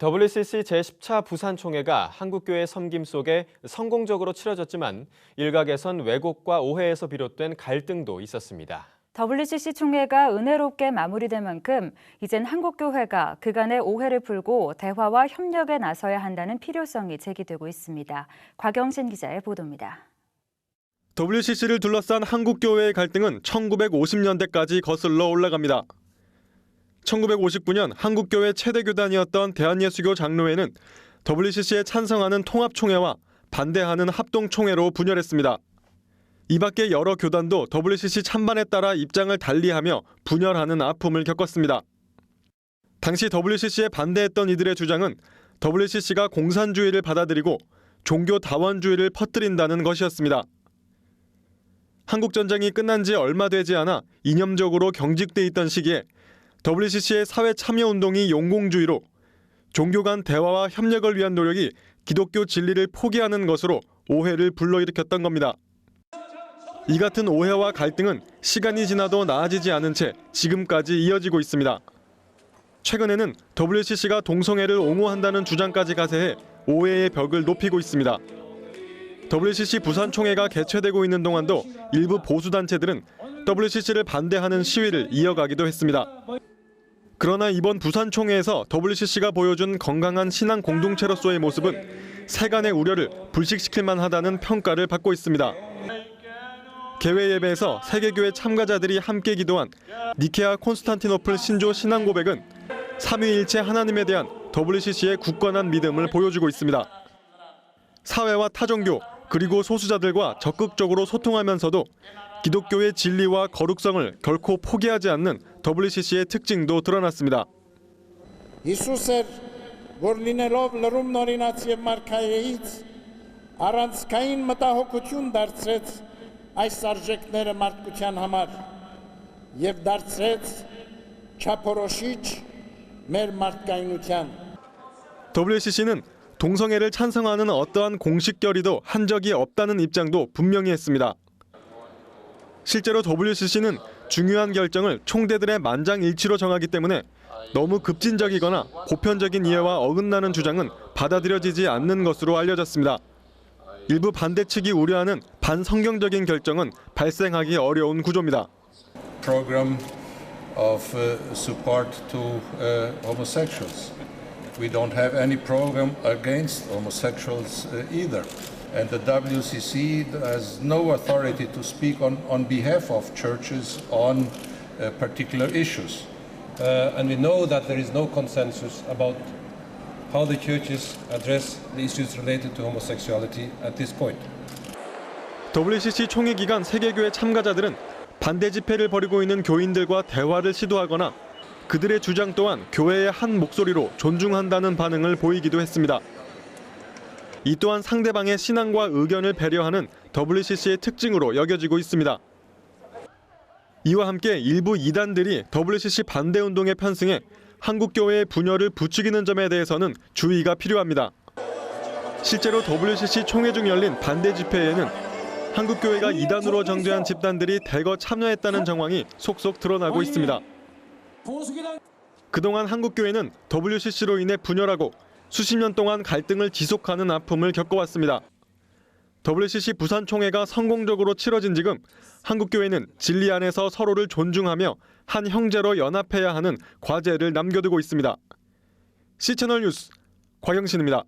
WCC 제10차 부산 총회가 한국교회 섬김 속에 성공적으로 치러졌지만 일각에선 왜곡과 오해에서 비롯된 갈등도 있었습니다. WCC 총회가 은혜롭게 마무리된 만큼 이젠 한국교회가 그간의 오해를 풀고 대화와 협력에 나서야 한다는 필요성이 제기되고 있습니다. 곽영신 기자의 보도입니다. WCC를 둘러싼 한국교회의 갈등은 1950년대까지 거슬러 올라갑니다. 1959년 한국교회 최대 교단이었던 대한예수교 장로회는 WCC에 찬성하는 통합총회와 반대하는 합동총회로 분열했습니다. 이 밖에 여러 교단도 WCC 찬반에 따라 입장을 달리하며 분열하는 아픔을 겪었습니다. 당시 WCC에 반대했던 이들의 주장은 WCC가 공산주의를 받아들이고 종교 다원주의를 퍼뜨린다는 것이었습니다. 한국 전쟁이 끝난 지 얼마 되지 않아 이념적으로 경직돼 있던 시기에 WCC의 사회 참여 운동이 용공주의로 종교 간 대화와 협력을 위한 노력이 기독교 진리를 포기하는 것으로 오해를 불러일으켰던 겁니다. 이 같은 오해와 갈등은 시간이 지나도 나아지지 않은 채 지금까지 이어지고 있습니다. 최근에는 WCC가 동성애를 옹호한다는 주장까지 가세해 오해의 벽을 높이고 있습니다. WCC 부산총회가 개최되고 있는 동안도 일부 보수 단체들은 WCC를 반대하는 시위를 이어가기도 했습니다. 그러나 이번 부산총회에서 WCC가 보여준 건강한 신앙 공동체로서의 모습은 세간의 우려를 불식시킬 만하다는 평가를 받고 있습니다. 개회 예배에서 세계교회 참가자들이 함께 기도한 니케아 콘스탄티노플 신조 신앙 고백은 삼위일체 하나님에 대한 WCC의 굳건한 믿음을 보여주고 있습니다. 사회와 타종교 그리고 소수자들과 적극적으로 소통하면서도 기독교의 진리와 거룩성을 결코 포기하지 않는 WCC의 특징도 드러났습니다. Հիսուս էր, որ լինելով լրում նորինաց եւ մարգարեից առանցքային մտահոգություն դարձրեց այս արժեքները մարդկության համար եւ դարձրեց չափորոշիչ մեր մարդկայնության WCC는 동성애를 찬성하는 어떠한 공식 결의도 한 적이 없다는 입장도 분명히 했습니다. 실제로 WCC는 중요한 결정을 총대들의 만장일치로 정하기 때문에 너무 급진적이거나 보편적인 이해와 어긋나는 주장은 받아들여지지 않는 것으로 알려졌습니다. 일부 반대 측이 우려하는 반성경적인 결정은 발생하기 어려운 구조입니다. program of uh, support to uh, homosexuals. We don't have any program against homosexuals uh, either. And the WCC has no authority to speak on, on behalf of churches on uh, particular issues. Uh, and we know that there is no consensus about how the churches address the issues related to homosexuality at this point. WCC 총회 기간 세계교회 참가자들은 반대 집회를 벌이고 있는 교인들과 대화를 시도하거나 그들의 주장 또한 교회의 한 목소리로 존중한다는 반응을 보이기도 했습니다. 이 또한 상대방의 신앙과 의견을 배려하는 WCC의 특징으로 여겨지고 있습니다. 이와 함께 일부 이단들이 WCC 반대 운동에 편승해 한국 교회의 분열을 부추기는 점에 대해서는 주의가 필요합니다. 실제로 WCC 총회 중 열린 반대 집회에는 한국 교회가 이단으로 정죄한 집단들이 대거 참여했다는 정황이 속속 드러나고 있습니다. 그동안 한국 교회는 WCC로 인해 분열하고 수십 년 동안 갈등을 지속하는 아픔을 겪어왔습니다. WCC 부산 총회가 성공적으로 치러진 지금 한국 교회는 진리 안에서 서로를 존중하며 한 형제로 연합해야 하는 과제를 남겨두고 있습니다. C채널 뉴스 곽영신입니다.